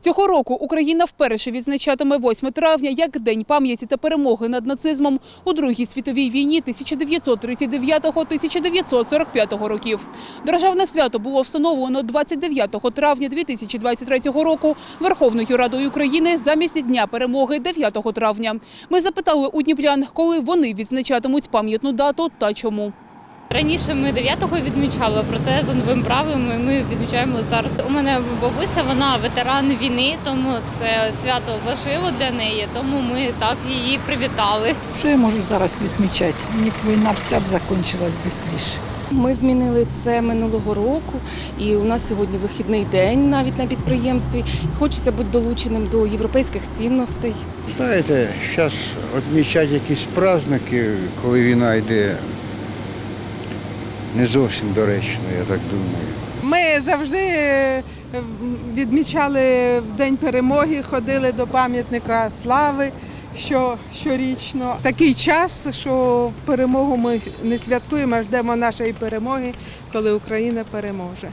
Цього року Україна вперше відзначатиме 8 травня як День пам'яті та перемоги над нацизмом у Другій світовій війні 1939-1945 років. Державне свято було встановлено 29 травня 2023 року Верховною Радою України замість Дня перемоги 9 травня. Ми запитали у дніпрян, коли вони відзначатимуть пам'ятну дату та чому. Раніше ми 9-го відмічали, проте за новим правилами ми відмічаємо зараз. У мене бабуся, вона ветеран війни, тому це свято важливо для неї, тому ми так її привітали. Що я можу зараз відмічати? Мені б війна б вся б закінчилась швидше. Ми змінили це минулого року, і у нас сьогодні вихідний день навіть на підприємстві. Хочеться бути долученим до європейських цінностей. Знаєте, зараз відмічати якісь праздники, коли війна йде, не зовсім доречно, я так думаю. Ми завжди е, відмічали в День перемоги, ходили до пам'ятника слави що, щорічно. Такий час, що перемогу ми не святкуємо, а ждемо нашої перемоги, коли Україна переможе.